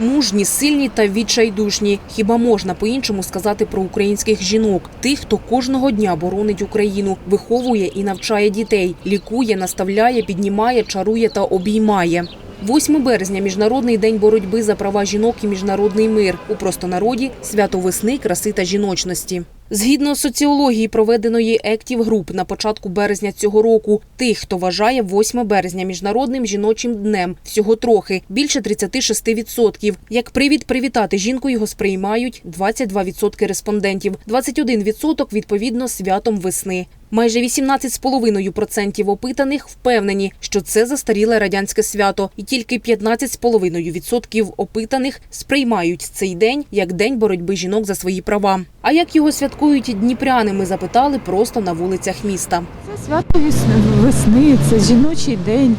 Мужні, сильні та відчайдушні. Хіба можна по-іншому сказати про українських жінок? Тих, хто кожного дня боронить Україну, виховує і навчає дітей, лікує, наставляє, піднімає, чарує та обіймає. 8 березня міжнародний день боротьби за права жінок і міжнародний мир. У простонароді свято весни, краси та жіночності. Згідно соціології, проведеної Ектів груп на початку березня цього року, тих, хто вважає 8 березня міжнародним жіночим днем, всього трохи більше 36%. Як привід привітати жінку його сприймають 22% респондентів, 21% відповідно святом весни. Майже 18,5% опитаних впевнені, що це застаріле радянське свято, і тільки 15,5% опитаних сприймають цей день як день боротьби жінок за свої права. А як його святкують дніпряни, ми запитали просто на вулицях міста. Це свято весни, це жіночий день.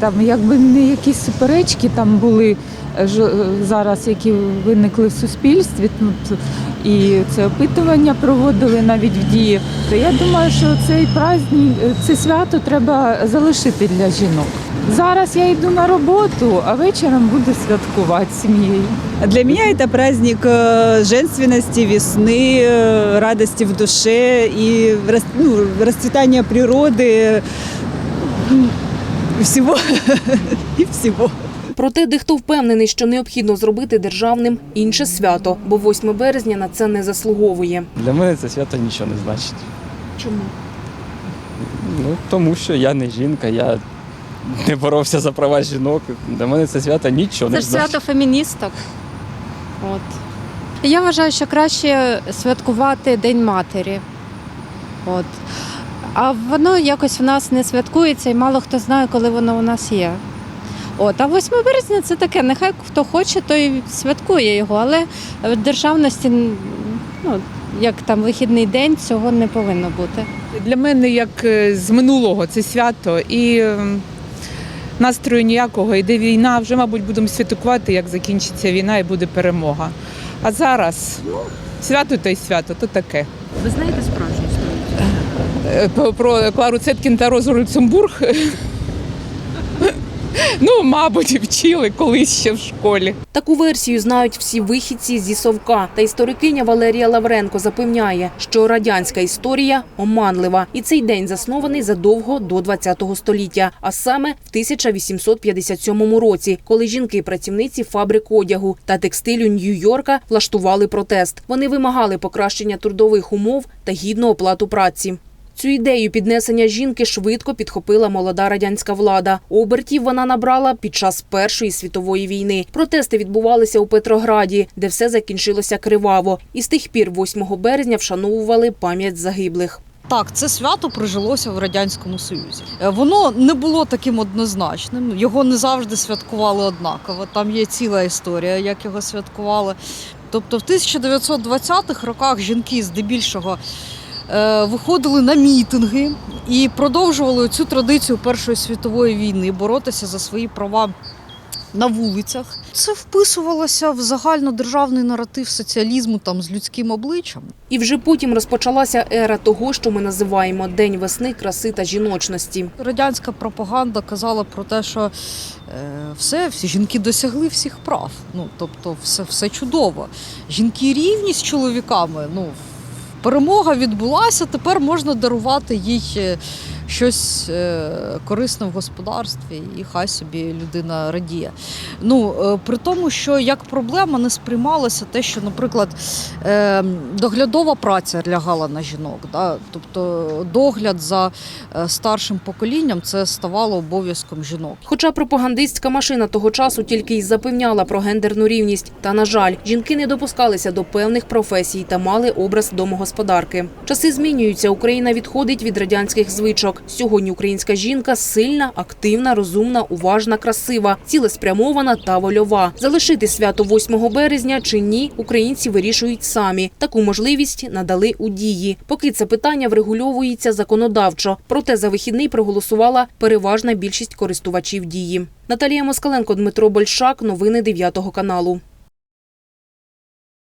Там, якби не якісь суперечки там були е, ж- е, зараз, які виникли в суспільстві, ну, т- і це опитування проводили навіть в дії, то я думаю, що цей праздник, е, це свято треба залишити для жінок. Зараз я йду на роботу, а вечором буду святкувати з сім'єю. Для меня это праздник э, женственности, весны, э, радости в душе и рас- ну, расцветания природы, м, всего и всего. Проте дехто впевнений, що необхідно зробити державним інше свято, бо 8 березня на це не заслуговує. Для мене це свято нічого не значить. Чому? Ну, тому що я не жінка, я не боровся за права жінок. Для мене це свято нічого Це не значить. свято феміністок. От. Я вважаю, що краще святкувати День матері. От. А воно якось в нас не святкується і мало хто знає, коли воно у нас є. От. А 8 березня це таке, нехай хто хоче, той святкує його, але в державності, ну, як там вихідний день, цього не повинно бути. Для мене як е, з минулого це свято і настрою ніякого. Йде війна. Вже, мабуть, будемо святкувати, як закінчиться війна і буде перемога. А зараз ну, свято та й свято, то таке. Ви знаєте? Е, Про, про Клару Цеткін та Розу Люксембург. Ну, мабуть, вчили колись ще в школі. Таку версію знають всі вихідці зі Совка. Та історикиня Валерія Лавренко запевняє, що радянська історія оманлива, і цей день заснований задовго до ХХ століття, а саме в 1857 році, коли жінки-працівниці фабрик одягу та текстилю Нью-Йорка влаштували протест. Вони вимагали покращення трудових умов та гідну оплату праці. Цю ідею піднесення жінки швидко підхопила молода радянська влада. Обертів вона набрала під час Першої світової війни. Протести відбувалися у Петрограді, де все закінчилося криваво. І з тих пір, 8 березня, вшановували пам'ять загиблих. Так, це свято прижилося в радянському союзі. Е, Воно не було таким однозначним. Його не завжди святкували однаково. Там є ціла історія, як його святкували. Тобто, в 1920-х роках жінки здебільшого виходили на мітинги і продовжували цю традицію Першої світової війни боротися за свої права. На вулицях це вписувалося в загальнодержавний наратив соціалізму там з людським обличчям. І вже потім розпочалася ера того, що ми називаємо День весни, краси та жіночності. Радянська пропаганда казала про те, що е, все, всі жінки досягли всіх прав. Ну тобто, все, все чудово. Жінки рівні з чоловіками. Ну перемога відбулася. Тепер можна дарувати їй е, щось е, корисне в господарстві, і хай собі людина радіє. Ну е, при тому, що як проблема не сприймалося те, що, наприклад, е, доглядова праця лягала на жінок. Да? Тобто догляд за старшим поколінням це ставало обов'язком жінок. Хоча пропагандистська машина того часу тільки й запевняла про гендерну рівність. Та, на жаль, жінки не допускалися до певних професій та мали образ домогосподарки. Часи змінюються, Україна відходить від радянських звичок. Сьогодні українська жінка сильна, активна, розумна, уважна, красива, цілеспрямована та вольова. Залишити свято 8 березня чи ні, українці вирішують самі. Таку можливість надали у дії. Поки це питання врегульовується законодавчо. Проте за вихідний проголосувала переважна більшість користувачів дії. Наталія Москаленко, Дмитро Большак. Новини 9 каналу.